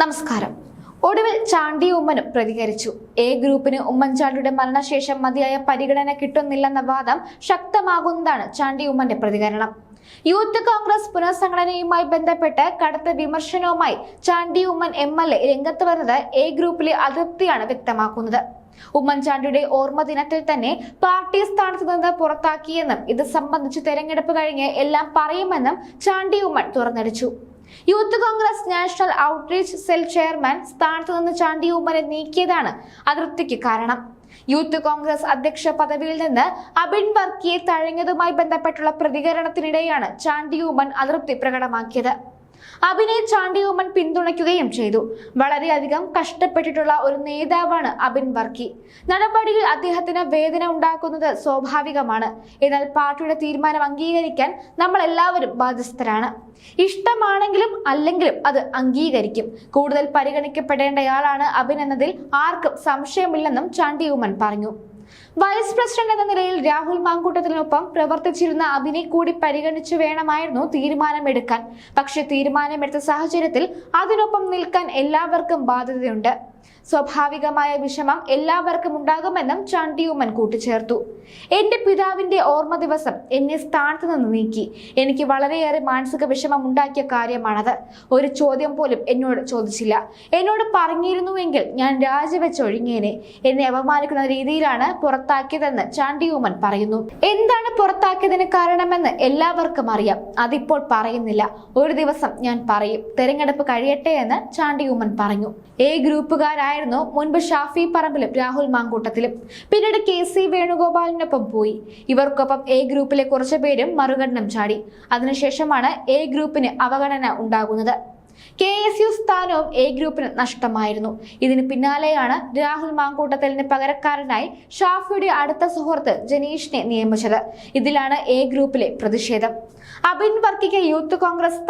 നമസ്കാരം. ഒടുവിൽ ചാണ്ടി ഉമ്മനും പ്രതികരിച്ചു. എ ഗ്രൂപ്പിന് ഉമ്മൻചാണ്ടിയുടെ മരണശേഷം മതിയായ പരിഗണന കിട്ടുന്നില്ലെന്ന വാദം ശക്തമാകുന്നതാണ് ചാണ്ടി ഉമ്മന്റെ പ്രതികരണം. യൂത്ത് കോൺഗ്രസ് പുനഃസംഘടനയുമായി ബന്ധപ്പെട്ട് കടുത്ത വിമർശനവുമായി Chandy Oommen M L A രംഗത്ത് വരുന്നത് എ ഗ്രൂപ്പിലെ അതൃപ്തിയാണ് വ്യക്തമാക്കുന്നത്. ഉമ്മൻചാണ്ടിയുടെ ഓർമ്മ ദിനത്തിൽ തന്നെ പാർട്ടി സ്ഥാനത്ത് നിന്ന് പുറത്താക്കിയെന്നും ഇത് സംബന്ധിച്ച് തെരഞ്ഞെടുപ്പ് കഴിഞ്ഞ് എല്ലാം പറയുമെന്നും Chandy Oommen തുറന്നടിച്ചു. Youth Congress national outreach cell chairman സ്ഥാനത്ത് നിന്ന് ചാണ്ടി ഉമ്മനെ നീക്കിയതാണ് അതൃപ്തിക്ക് കാരണം. യൂത്ത് കോൺഗ്രസ് അധ്യക്ഷ പദവിയിൽ നിന്ന് അബിൻ വർക്കിയെ തഴഞ്ഞതുമായി ബന്ധപ്പെട്ടുള്ള പ്രതികരണത്തിനിടെയാണ് ചാണ്ടി ഉമ്മൻ അതൃപ്തി പ്രകടമാക്കിയത്. അബിനെ ചാണ്ടി ഉമ്മൻ പിന്തുണയ്ക്കുകയും ചെയ്തു. വളരെയധികം കഷ്ടപ്പെട്ടിട്ടുള്ള ഒരു നേതാവാണ് അബിൻ വർക്കി. നടപടിയിൽ അദ്ദേഹത്തിന് വേദന ഉണ്ടാക്കുന്നത് സ്വാഭാവികമാണ്. എന്നാൽ പാർട്ടിയുടെ തീരുമാനം അംഗീകരിക്കാൻ നമ്മൾ എല്ലാവരും ബാധ്യസ്ഥരാണ്. ഇഷ്ടമാണെങ്കിലും അല്ലെങ്കിലും അത് അംഗീകരിക്കും. കൂടുതൽ പരിഗണിക്കപ്പെടേണ്ടയാളാണ് അബിൻ എന്നതിൽ ആർക്കും സംശയമില്ലെന്നും ചാണ്ടി ഉമ്മൻ പറഞ്ഞു. വൈസ് പ്രസിഡന്റ് എന്ന നിലയിൽ രാഹുൽ മാങ്കൂട്ടത്തിനൊപ്പം പ്രവർത്തിച്ചിരുന്ന അഭിനെ കൂടി പരിഗണിച്ചു വേണമായിരുന്നു തീരുമാനമെടുക്കാൻ. പക്ഷെ തീരുമാനമെടുത്ത സാഹചര്യത്തിൽ അതിനൊപ്പം നിൽക്കാൻ എല്ലാവർക്കും ബാധ്യതയുണ്ട്. സ്വാഭാവികമായ വിഷമം എല്ലാവർക്കും ഉണ്ടാകുമെന്നും ചാണ്ടിയുമൻ കൂട്ടിച്ചേർത്തു. എന്റെ പിതാവിന്റെ ഓർമ്മ ദിവസം എന്നെ സ്ഥാനത്ത് നിന്ന് നീക്കി. എനിക്ക് വളരെയേറെ മാനസിക വിഷമം ഉണ്ടാക്കിയ കാര്യമാണത്. ഒരു ചോദ്യം പോലും എന്നോട് ചോദിച്ചില്ല. എന്നോട് പറഞ്ഞിരുന്നുവെങ്കിൽ ഞാൻ രാജിവെച്ചൊഴിഞ്ഞേനെ. എന്നെ അപമാനിക്കുന്ന രീതിയിലാണ് പുറത്താക്കിയതെന്ന് ചാണ്ടിയുമൻ പറയുന്നു. എന്താണ് പുറത്താക്കിയതിന് കാരണമെന്ന് എല്ലാവർക്കും അറിയാം. അതിപ്പോൾ പറയുന്നില്ല. ഒരു ദിവസം ഞാൻ പറയും തെരഞ്ഞെടുപ്പ് കഴിയട്ടെ എന്ന് ചാണ്ടിയുമൻ പറഞ്ഞു. എ ഗ്രൂപ്പുകാരായിരുന്നു മുൻപ് ഷാഫി പറമ്പിലും രാഹുൽ മാങ്കൂട്ടത്തിലും. പിന്നീട് കെ സി വേണുഗോപാലിനൊപ്പം പോയി. ഇവർക്കൊപ്പം എ ഗ്രൂപ്പിലെ കുറച്ചു പേരും മറുകണ്ഠം ചാടി. അതിനുശേഷമാണ് എ ഗ്രൂപ്പിന് അവഗണന ഉണ്ടാകുന്നത്. കെ എസ് യു സ്ഥാനവും എ ഗ്രൂപ്പിന് നഷ്ടമായിരുന്നു. ഇതിന് പിന്നാലെയാണ് രാഹുൽ മാങ്കൂട്ടത്തലിന് പകരക്കാരനായി ഷാഫിയുടെ അടുത്ത സുഹൃത്ത് ജനീഷിനെ നിയമിച്ചത്. ഇതിലാണ് എ ഗ്രൂപ്പിലെ പ്രതിഷേധം. അബിൻ വർക്കിക്ക് യൂത്ത് കോൺഗ്രസ്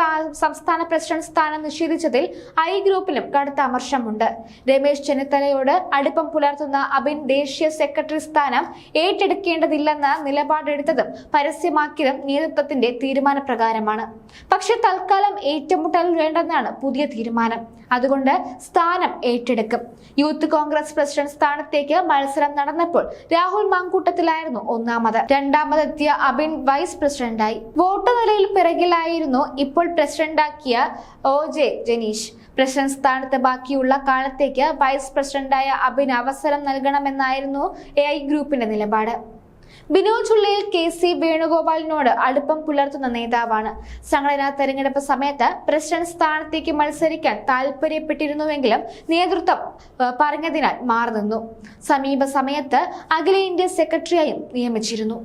സംസ്ഥാന പ്രസിഡന്റ് സ്ഥാനം നിഷേധിച്ചതിൽ ഐ ഗ്രൂപ്പിലും കടുത്ത അമർഷമുണ്ട്. രമേശ് ചെന്നിത്തലയോട് അടുപ്പം പുലർത്തുന്ന അബിൻ ദേശീയ സെക്രട്ടറി സ്ഥാനം ഏറ്റെടുക്കേണ്ടതില്ലെന്ന നിലപാടെടുത്തതും പരസ്യമാക്കിയതും നേതൃത്വത്തിന്റെ തീരുമാനപ്രകാരമാണ്. പക്ഷെ തൽക്കാലം ഏറ്റുമുട്ടൽ വേണ്ടെന്നാണ് പുതിയ തീരുമാനം. അതുകൊണ്ട് സ്ഥാനം ഏറ്റെടുക്കും. യൂത്ത് കോൺഗ്രസ് പ്രസിഡന്റ് സ്ഥാനത്തേക്ക് മത്സരം നടന്നപ്പോൾ രാഹുൽ മാങ്കൂട്ടത്തിലായിരുന്നു ഒന്നാമത്. രണ്ടാമതെത്തിയ അബിൻ വൈസ് പ്രസിഡന്റായി. വോട്ട് നിലയിൽ പിറകിലായിരുന്നു ഇപ്പോൾ പ്രസിഡന്റാക്കിയ ഒ ജെ ജനീഷ്. പ്രസിഡന്റ് സ്ഥാനത്ത് ബാക്കിയുള്ള കാലത്തേക്ക് വൈസ് പ്രസിഡന്റായ അബിൻ അവസരം നൽകണമെന്നായിരുന്നു എ ഐ ഗ്രൂപ്പിന്റെ നിലപാട്. ബിനോയ് ചുള്ളിയിൽ കെ സി വേണുഗോപാലിനോട് അടുപ്പം പുലർത്തുന്ന നേതാവാണ്. സംഘടനാ തെരഞ്ഞെടുപ്പ് സമയത്ത് പ്രസിഡന്റ് സ്ഥാനത്തേക്ക് മത്സരിക്കാൻ താല്പര്യപ്പെട്ടിരുന്നുവെങ്കിലും നേതൃത്വം പറഞ്ഞതിനാൽ മാറി നിന്നു സമീപ സമയത്ത് അഖിലേന്ത്യാ സെക്രട്ടറിയായും നിയമിച്ചിരുന്നു.